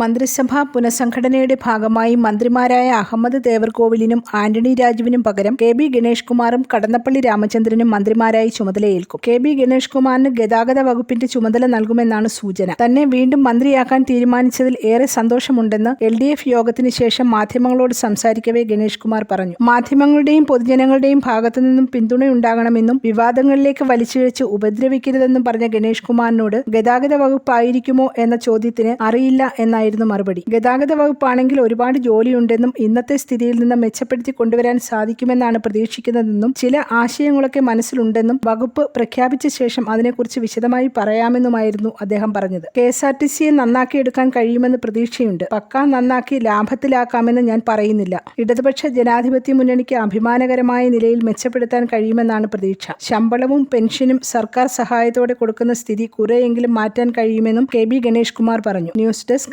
മന്ത്രിസഭാ പുനഃസംഘടനയുടെ ഭാഗമായി മന്ത്രിമാരായ അഹമ്മദ് ദേവർകോവിലിനും ആന്റണി രാജുവിനും പകരം കെ ബി ഗണേഷ് കുമാറും കടന്നപ്പള്ളി രാമചന്ദ്രനും മന്ത്രിമാരായി ചുമതലയേൽക്കും കെ ബി ഗണേഷ് കുമാറിന് ഗതാഗത വകുപ്പിന്റെ ചുമതല നൽകുമെന്നാണ് സൂചന. തന്നെ വീണ്ടും മന്ത്രിയാക്കാൻ തീരുമാനിച്ചതിൽ ഏറെ സന്തോഷമുണ്ടെന്ന് എൽ ഡി എഫ് യോഗത്തിന് ശേഷം മാധ്യമങ്ങളോട് സംസാരിക്കവേ ഗണേഷ് കുമാർ പറഞ്ഞു. മാധ്യമങ്ങളുടെയും പൊതുജനങ്ങളുടെയും ഭാഗത്തുനിന്നും പിന്തുണയുണ്ടാകണമെന്നും വിവാദങ്ങളിലേക്ക് വലിച്ചിഴച്ച് ഉപദ്രവിക്കരുതെന്നും പറഞ്ഞ ഗണേഷ് കുമാറിനോട് ഗതാഗത വകുപ്പായിരിക്കുമോ എന്ന ചോദ്യത്തിന് അറിയില്ല എന്നായിരുന്നു മറുപടി. ഗതാഗത വകുപ്പാണെങ്കിൽ ഒരുപാട് ജോലിയുണ്ടെന്നും ഇന്നത്തെ സ്ഥിതിയിൽ നിന്ന് മെച്ചപ്പെടുത്തി കൊണ്ടുവരാൻ സാധിക്കുമെന്നാണ് പ്രതീക്ഷിക്കുന്നതെന്നും ചില ആശയങ്ങളൊക്കെ മനസ്സിലുണ്ടെന്നും വകുപ്പ് പ്രഖ്യാപിച്ച ശേഷം അതിനെക്കുറിച്ച് വിശദമായി പറയാമെന്നുമായിരുന്നു അദ്ദേഹം പറഞ്ഞത്. കെ എസ് ആർ ടി സിയെ നന്നാക്കിയെടുക്കാൻ കഴിയുമെന്ന് പ്രതീക്ഷയുണ്ട്. പക്ക നന്നാക്കി ലാഭത്തിലാക്കാമെന്ന് ഞാൻ പറയുന്നില്ല. ഇടതുപക്ഷ ജനാധിപത്യ മുന്നണിക്ക് അഭിമാനകരമായ നിലയിൽ മെച്ചപ്പെടുത്താൻ കഴിയുമെന്നാണ് പ്രതീക്ഷ. ശമ്പളവും പെൻഷനും സർക്കാർ സഹായത്തോടെ കൊടുക്കുന്ന സ്ഥിതി കുറെയെങ്കിലും മാറ്റാൻ കഴിയുമെന്നും കെ ബി ഗണേഷ് കുമാർ പറഞ്ഞു. News desk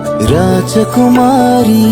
Rajakumari.